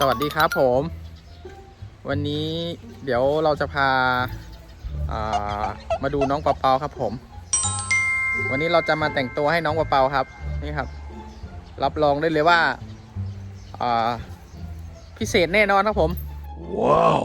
สวัสดีครับผม วันนี้เดี๋ยวเราจะพาามาดูน้องเปาเปาครับผม วันนี้เราจะมาแต่งตัวให้น้องเปาเปาครับนี่ครับ รับรองได้เลยว่าอ่าพิเศษแน่นอนครับผม ว้าว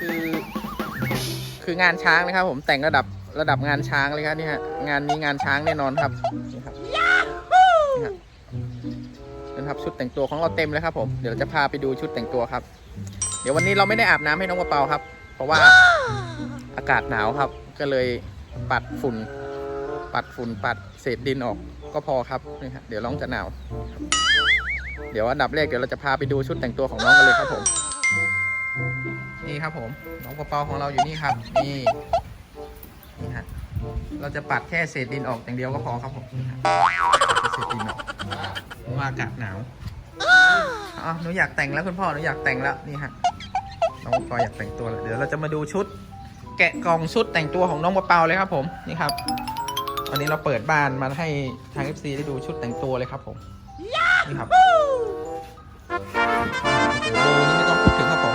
คือคืองานช้างนะครับ ผมแต่งระดับระดับงานช้างเลยครับนี่ฮะงานนี้งานช้างแน่นอนครับนี่ครับนี่ครับ ชุดแต่งตัวของเราเต็มเลยครับผมเดี๋ยวจะพาไปดูชุดแต่งตัวครับ เดี๋ยววันนี้เราไม่ได้อาบน้ำให้น้องกระเปาครับ เพราะว่าอากาศหนาวครับ ก็เลยปัดฝุ่น ปัดฝุ่นปัดเศษดินออกก็พอครับนี่ฮะเดี๋ยวน้องจะหนาว เดี๋ยวอันดับแรกเดี๋ยวเราจะพาไปดูชุดแต่งตัวของน้องกันเลยครับผม นี่ครับผม น้องกระเป๋าของเราอยู่นี่ครับ นี่นี่ฮะ เราจะปัดแค่เศษดินออกอย่างเดียวก็พอครับผมเศษดินออกเพราะว่าอากาศหนาวอ๋อหนูอยากแต่งแล้วคุณพ่อหนูอยากแต่งแล้วนี่ฮะน้องป๋าอยากแต่งตัวแล้วเดี๋ยวเราจะมาดูชุด แกะกล่องชุดแต่งตัวของน้องกระเปาเลยครับผมนี่ครับวันนี้เราเปิดบ้านมาให้ทาง FC ได้ดูชุดแต่งตัวเลยครับผมนี่ครับโอ้โหนี่ไม่ต้องพูดถึงครับผม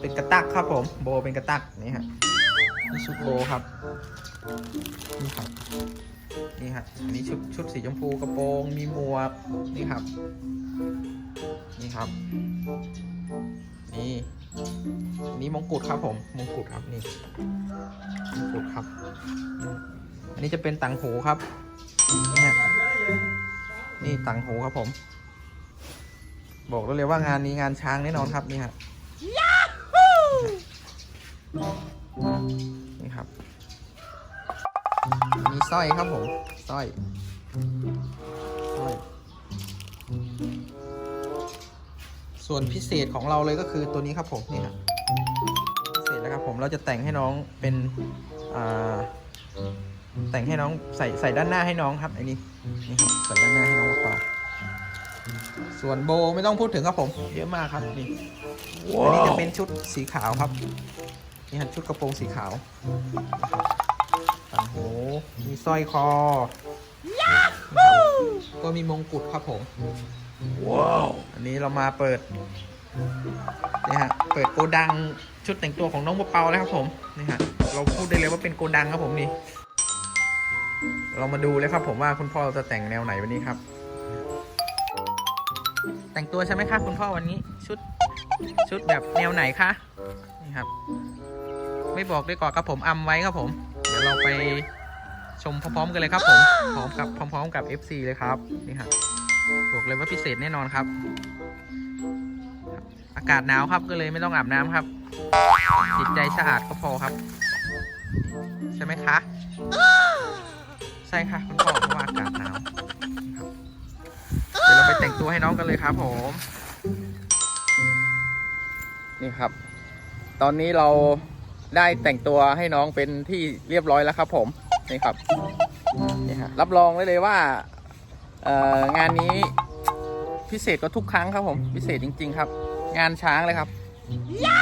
เป็นกระตักครับผม โบเป็นกระตักนี่ฮะ นี่ชุดโบครับ นี่ครับ นี่ฮะอันนี้ชุดชุดสีชมพูกระโปรง มีหมวก นี่ครับ นี่ครับ นี่นี่มงกุฎครับผม มงกุฎครับนี่ มงกุฎครับ อันนี้จะเป็นต่างหูครับนี่นี่ต่างหูครับผม บอกได้เลยว่างานนี้งานช้างแน่นอนครับนี่ฮะนี่ มีสร้อยครับผมสร้อยสร้อย ส่วนพิเศษของเราเลยก็คือตัวนี้ครับผมนี่ครับพิเศษแล้วครับผมเราจะแต่งให้น้องเป็นอ่าแต่งให้น้องใส่ใส่ด้านหน้าให้น้องครับไอ้นี่นี่ครับใส่ด้านหน้าให้น้องเปล่าส่วนโบไม่ต้องพูดถึงครับผม เยอะมากครับนี่อันนี้จะเป็นชุดสีขาวครับนี่ฮะชุดกระโปรงสีขาว ต่างหูมีสร้อยคอ ก็มีมงกุฎครับผม ว้าว อันนี้เรามาเปิดนี่ฮะ เปิดโกดังชุดแต่งตัวของน้องเปาแล้วครับผมนี่ฮะ เราพูดได้เลยว่าเป็นโกดังครับผมนี่ เรามาดูเลยครับผมว่าคุณพ่อจะแต่งแนวไหนวันนี้ครับ แต่งตัวใช่ไหมคะคุณพ่อวันนี้ ชุดชุดแบบแนวไหนคะนี่ครับ ไม่บอกดีกว่าครับผมอำไว้ครับผม เราไปชมพร้อมๆกันเลยครับผมพร้อมกับพร้อม ๆ กับ FC เลยครับนี่ครับอกเลยว่าพิเศษแน่นอนครับ อากาศหนาวครับก็เลยไม่ต้องอาบน้ำครับ จิตใจสะอาดก็พอครับ ใช่ไหมคะ ใช่ค่ะคุณพ่อเพราะว่าอากาศหนาวเดี๋ยวเราไปแต่งตัวให้น้องกันเลยครับผม นี่ครับ ตอนนี้เรา ได้แต่งตัวให้น้องเป็นที่เรียบร้อยแล้วครับ ผมนี่ครับนี่ฮะรับรองได้เลยว่าเอ่องานนี้พิเศษกว่าทุกครั้งครับผมพิเศษจริง ๆ ครับ งานช้างเลยครับ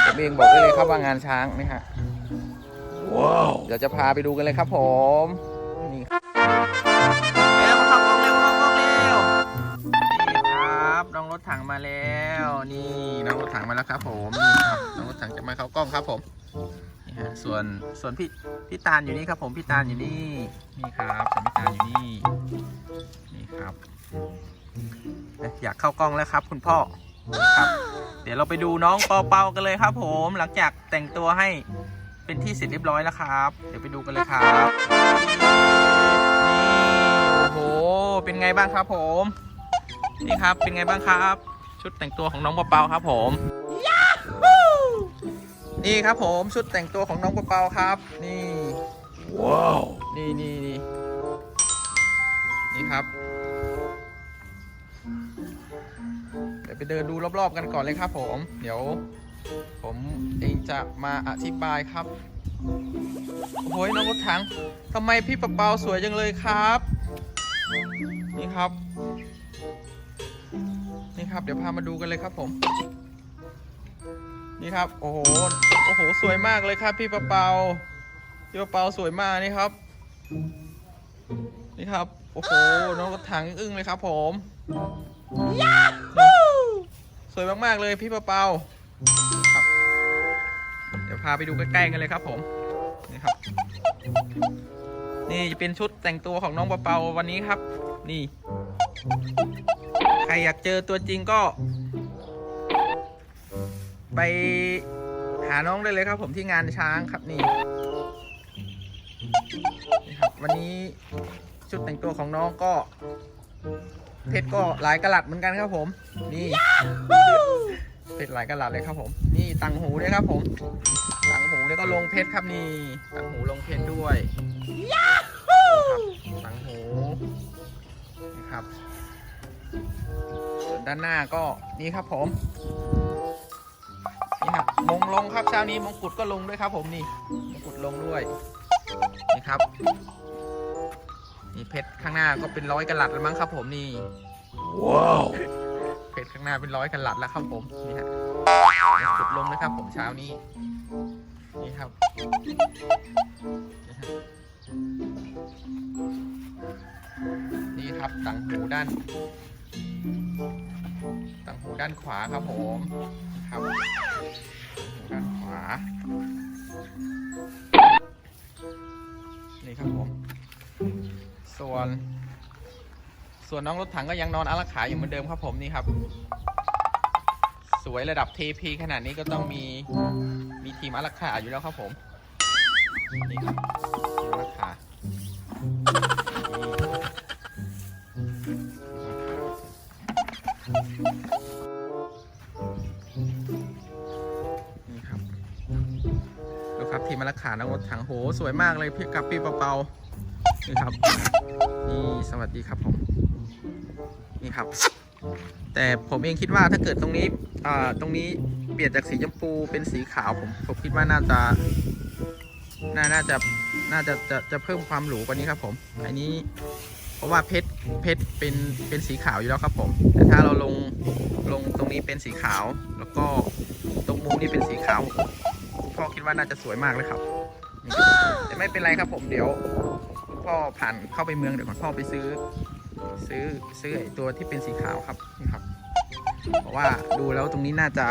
ผมเองบอกได้เลยครับว่างานช้างนี่ฮะว้าวเดี๋ยวจะพาไปดูกันเลยครับ ผมนี่แล้วมาเข้ากล้องเร็วเข้ากล้องเร็วนี่ครับน้องรถถังมาแล้ว นี่น้องรถถังมาแล้วครับ ผมนี่ครับน้องรถถังจะมาเข้ากล้องครับผม นี่ฮะส่วนส่วนพี่พี่ตาลอยู่นี่ครับ ผมพี่ตาลอยู่นี่นี่ครับส่วนพี่ตาลอยู่นี่นี่ครับเอ๊ะอยากเข้ากล้องแล้วครับ คุณพ่อครับ เดี๋ยวเราไปดูน้องเปาเปากันเลยครับ ผมหลังจากแต่งตัวให้เป็นที่เสร็จเรียบร้อยแล้วครับ เดี๋ยวไปดูกันเลยครับนี่โอ้โหเป็นไงบ้างครับผม นี่ครับเป็นไงบ้างครับ ชุดแต่งตัวของน้องเปาเปาครับผม นี่ครับผมชุดแต่งตัวของน้องเปาเปาครับ นี่ว้าวนี่นี่นี่นี่ครับเดี๋ยวไปไปเดินดูรอบๆกันก่อนเลยครับผม เดี๋ยว ผมเองจะมาอธิบายครับโอ้โหน้องรถถังทำไมพี่ปะเปาสวยจังเลยครับ นี่ครับ นี่ครับ เดี๋ยวพามาดูกันเลยครับผม นี่ครับ โอ้โห โอ้โห สวยมากเลยครับพี่ปะเปาพี่ปะเปาสวยมากนี่ครับ นี่ครับ โอ้โห น้องรถถังอึ้งเลยครับ ผมสวยมากๆเลยพี่ปะเปาครับ เดี๋ยวพาไปดูใกล้ๆกันเลยครับ ผม นี่ครับ นี่จะเป็นชุดแต่งตัวของน้องปะเปาวันนี้ครับ นี่ ใครอยากเจอตัวจริงก็ ไปหาน้องได้เลยครับ ผมที่งานช้างครับนี่นี่ครับ วันนี้ชุดแต่งตัวของน้องก็ เพชรก็หลายกะลัดเหมือนกันครับผม นี่เพชรหลายกะลัดเลยครับผม นี่ตังหูด้วยครับ ผมตังหูแล้วก็ลงเพชรครับนี่ตังหูลงเพชรด้วยครับตังหูนี่ครับส่วนด้านหน้าก็นี่ครับผม นี่ครับมงลงครับเช้านี้มงกุฎก็ลงด้วยครับ ผมนี่มงกุฎลงด้วยนี่ครับนี่เพชรข้างหน้าก็เป็นร้อยกะลัดแล้วมั้งครับ ผมนี่ Wow. เพชรข้างหน้าเป็นร้อยกะลัดแล้วครับผมนี่ฮะมงกุฎลงนะครับ ผมเช้านี้นี่ครับนี่ฮะนี่ครับตังหูด้านตังหูด้านขวาครับผม ครับตังหูด้านขวา นี่ครับผม ส่วน ส่วนน้องรถถังก็ยังนอนอารักขาอยู่เหมือนเดิมครับผมนี่ครับ สวยระดับเทพีขนาดนี้ก็ต้องมี มีทีมอารักขาอยู่แล้วครับผม นี่ครับอารักขา ดูครับทีมอารักขาน้องรถถังโห สวยมากเลยพี่กับพี่เปาๆนี่ครับนี่สวัสดีครับผมนี่ครับ แต่ผมเองคิดว่าถ้าเกิดตรงนี้อ่าตรงนี้เปลี่ยนจากสีชมพูเป็นสีขาวผมผมคิดว่าน่าจะน่าน่าจะน่าจะจะจะเพิ่มความหรูกว่านี้ครับ ผม อันนี้ เพราะว่าเพชรเพชรเป็นเป็นสีขาวอยู่แล้วครับผม แต่ถ้าเราลงลงตรงนี้เป็นสีขาว แล้วก็ตรงมุมนี้เป็นสีขาว พ่อคิดว่าน่าจะสวยมากเลยครับ แต่ไม่เป็นไรครับผมเดี๋ยวพ่อผ่านเข้าไปเมืองเดี๋ยวพ่อไปซื้อ ซื้อซื้อไอตัวที่เป็นสีขาวครับนี่ครับ เพราะว่าดูแล้วตรงนี้น่าจะ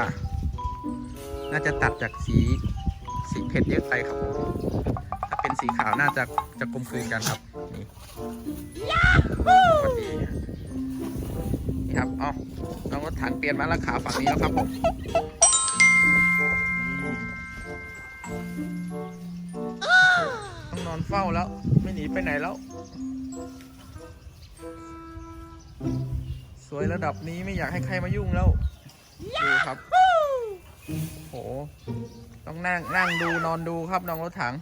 น่าจะตัดจากสีสีเพชรเยอะไปครับ ถ้าเป็นสีขาวน่าจะจะกลมกลืนกันครับนี่พอดีนี่ครับอ๋อน้องรถถังเปลี่ยนมาแล้วขาฝั่งนี้แล้วครับผม เฝ้าแล้ว ไม่หนีไปไหนแล้ว สวยระดับนี้ไม่อยากให้ใครมายุ่งแล้วดูครับโหต้องนั่งนั่งดูนอนดูครับน้องรถถัง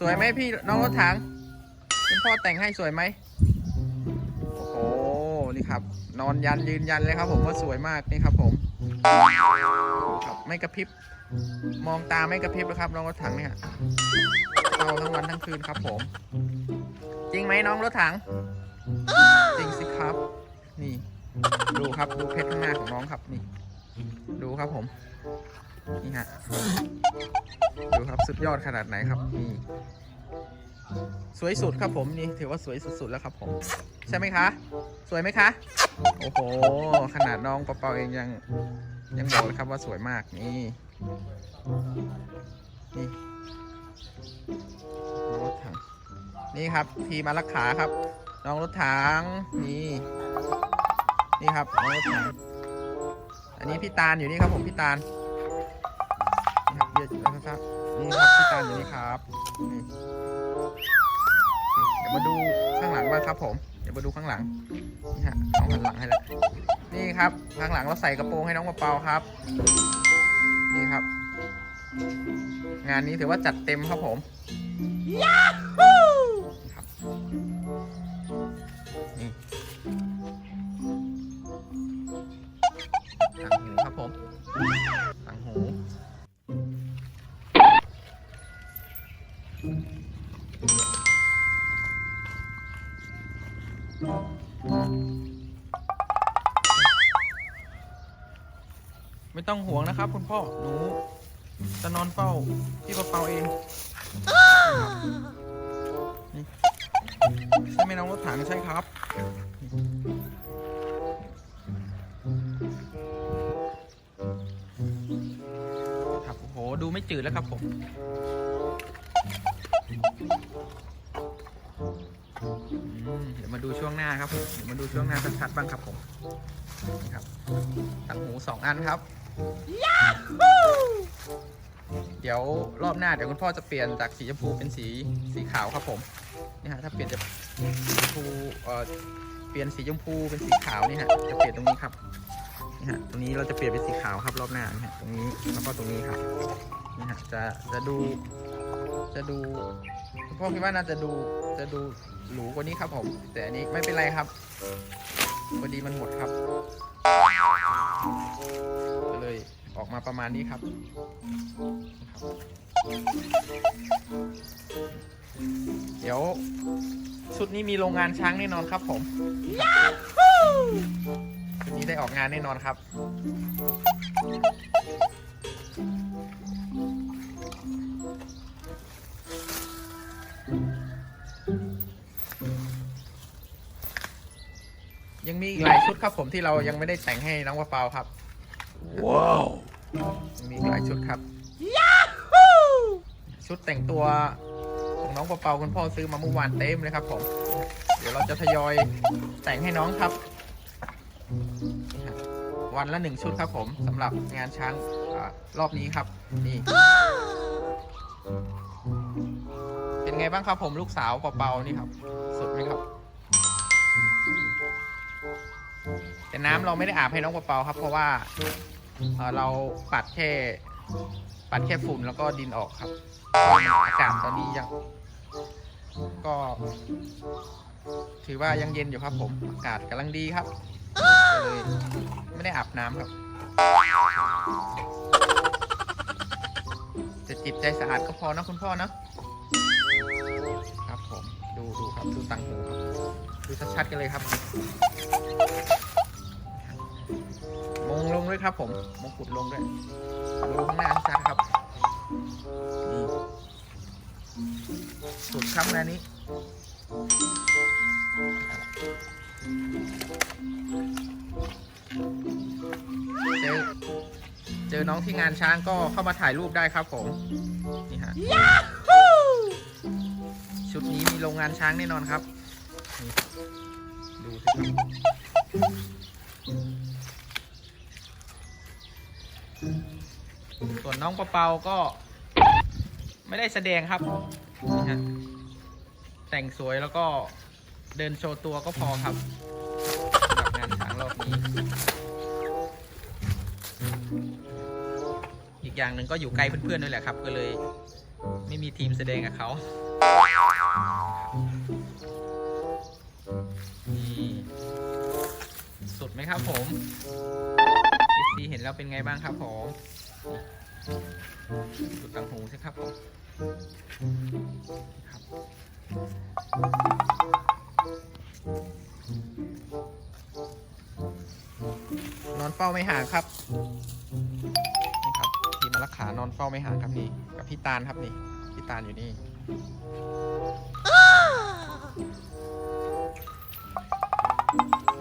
สวยไหมพี่น้องรถถังคุณพ่อแต่งให้สวยไหมโอ้โหนี่ครับ นอนยันยืนยันเลยครับ ผมว่าสวยมากนี่ครับ ผมครับไม่กระพริบ มองตาไม่กระพริบเลยครับน้องรถถังเนี่ยเอาทั้งวันทั้งคืนครับผม จริงไหมน้องรถถัง จริงสิครับ นี่ ดูครับดูเพชรข้างหน้าของน้องครับนี่ ดูครับผม นี่ฮะ ดูครับสุดยอดขนาดไหนครับนี่สวยสุดครับผมนี่ถือว่าสวยสุดๆแล้วครับผม ใช่ไหมคะ สวยไหมคะ โอ้โห ขนาดน้องเปาๆเองยังยังบอกเลยครับว่าสวยมากนี่ นี่น้องรถถัง นี่ครับ ทีมารักขาครับ น้องรถถัง นี่ นี่ครับน้องรถถัง อันนี้พี่ตาลอยู่นี่ครับผมพี่ตาลนี่ครับเดี๋ยวนะครับ นี่ครับพี่ตาลอยู่นี่ครับนี่เดี๋ยวมาดูข้างหลังบ้างครับ ผม เดี๋ยวมาดูข้างหลัง นี่ฮะน้องหันหลังให้แล้วนี่ครับ ข้างหลังเราใส่กระโปรงให้น้องมะเปาครับ นี่ครับ งานนี้ถือว่าจัดเต็มครับผมยาฮูนี่ต่างหูครับผมต่างหูอืม ไม่ต้องห่วงนะครับ คุณพ่อ หนูจะนอนเฝ้าพี่เปาเองใช่ไหมน้องรถถังใช่ครับ ครับโอ้โห ดูไม่จืดแล้วครับผมเดี๋ยวมาดูช่วงหน้าครับมเดี๋ยวมาดูช่วงหน้าชัดๆบ้างครับผมนะครับตังหูสองอันครับ เดี๋ยวรอบหน้าเดี๋ยวคุณพ่อจะเปลี่ยนจากสีชมพูเป็นสีสีขาวครับผมนี่ฮะถ้าเปลี่ยนจากสีชมพูเอ่อเปลี่ยนสีชมพูเป็นสีขาวนี่ฮะจะเปลี่ยนตรงนี้ครับนี่ฮะตรงนี้เราจะเปลี่ยนเป็นสีขาวครับรอบหน้านี่ฮะตรงนี้แล้วก็ตรงนี้ครับนี่ฮะจะจะดูจะดูคุณพ่อคิดว่าน่าจะดูจะดูหรูกว่านี้ครับผม แต่อันนี้ไม่เป็นไรครับพอดีมันหมดครับ ก็เลยออกมาประมาณนี้ครับเดี๋ยวชุดนี้มีโรงงานช้างแน่นอนครับผมชุดนี้ได้ออกงานแน่นอนครับ ยังมีอีกหลายชุดครับผมที่เรายังไม่ได้แต่งให้น้องวะเปาครับ Wow. ยังมีอีกหลายชุดครับชุดแต่งตัวของน้องเปาๆคุณพ่อซื้อมาเมื่อวานเต็มเลยครับ ผม เดี๋ยวเราจะทยอยแต่งให้น้องครับนี่ครับวันละหนึ่งชุดครับผมสำหรับงานช้างอารอบนี้ครับ นี่ เป็นไงบ้างครับผมลูกสาวเปาๆนี่ครับ สุดไหมครับ แต่น้ำเราไม่ได้อาบให้น้องเปาๆครับ เพราะว่าเอ่อเราปัดแค่ ปัดแค่ฝุ่นแล้วก็ดินออกครับ อากาศตอนนี้ยัง ก็ ถือว่ายังเย็นอยู่ครับผม อากาศกำลังดีครับก็เลยไม่ได้อาบน้ำครับแต่จิตใจสะอาดก็พอนะคุณพ่อเนะครับผม ดูดูครับ ดูตังหูครับ ดูชัดๆกันเลยครับ ด้วยครับ ผมมงกุฎลงด้วยดูข้างหน้าชัดครับสุดครับงานนี้เจอเจอน้องที่งานช้างก็เข้ามาถ่ายรูปได้ครับผม นี่ฮะชุดนี้มีโรงงานช้างแน่นอนครับ ดูสิครับ น้องเปาๆก็ ไม่ได้แสดงครับนี่ฮะแต่งสวยแล้วก็เดินโชว์ตัวก็พอครับสำหรับงานช้างรอบนี้ อีกอย่างหนึ่งก็อยู่ไกลเพื่อนๆด้วยแหละครับ ก็เลย ไม่มีทีมแสดงกับเขานี่สุดไหมครับผมซีเห็นแล้วเป็นไงบ้างครับผม ดูตังหูใช่ครับผมครับนอนเฝ้าไม่ห่างครับนี่ครับพี่มารักขานอนเฝ้าไม่ห่างครับนี่ กับพี่ตาลครับนี่พี่ตาลอยู่นี่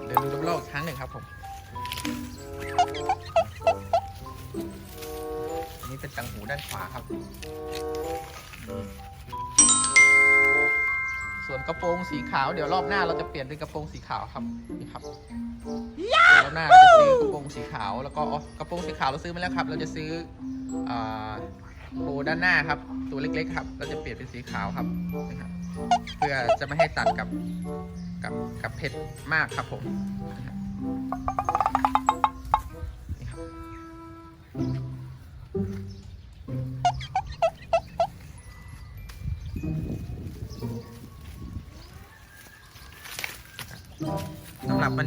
เดินดูรอบๆครั้งหนึ่งครับผม อันนี้เป็นตังหูด้านขวาครับ ส่วนกระโปรงสีขาวเดี๋ยวรอบหน้าเราจะเปลี่ยนเป็นกระโปรงสีขาวครับนี่ครับรอบหน้าเราจะซื้อกระโปรงสีขาวแล้วก็กระโปรงสีขาวเราซื้อมาแล้วครับ เราจะซื้อโบด้านหน้าครับ ตัวเล็กๆครับ เราจะเปลี่ยนเป็นสีขาวครับนะครับ เพื่อจะไม่ให้ตัดกับกับกับเพชรมากครับผม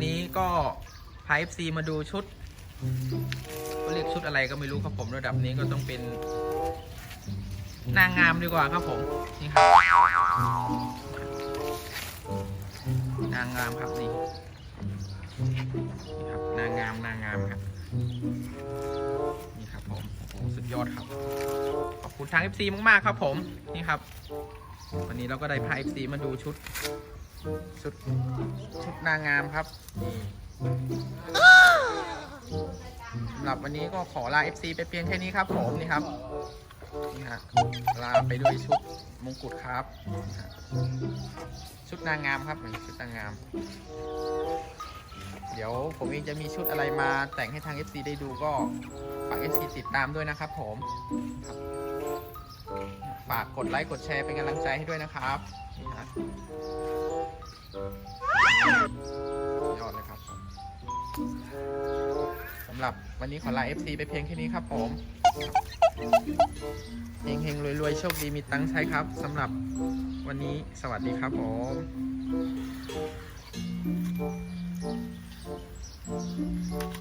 นนี้ก็พา FC มาดูชุดก็เรียกชุดอะไรก็ไม่รู้ครับผมระดับนี้ก็ต้องเป็นนางงามดีกว่าครับผมนี่ครับนางงามครับนี่นี่ครับนางงามนางงามครับนี่ครับผมสุดยอดครับ ขอบคุณทาง FC มากๆครับผมนี่ครับ วันนี้เราก็ได้พา FC มาดูชุด ชุดชุดนางงามครับสำหรับวันนี้ก็ขอลา FC ไปเพียงแค่นี้ครับผมนี่ครับนี่ฮะลาไปด้วยชุดมงกุฎครับ ชุดนางงามครับชุดนางงาม เดี๋ยวผมเองจะมีชุดอะไรมาแต่งให้ทาง FC ได้ดูก็ฝาก FC ติดตามด้วยนะครับผมฝากกดไลค์กดแชร์เป็นกำลังใจให้ด้วยนะครับนี่ฮะ ยอดเลยครับสำหรับวันนี้ขอลา FC ไปเพียงแค่นี้ครับผมเฮงเฮงรวยๆ โชคดีมีตังค์ใช้ครับสำหรับวันนี้สวัสดีครับผม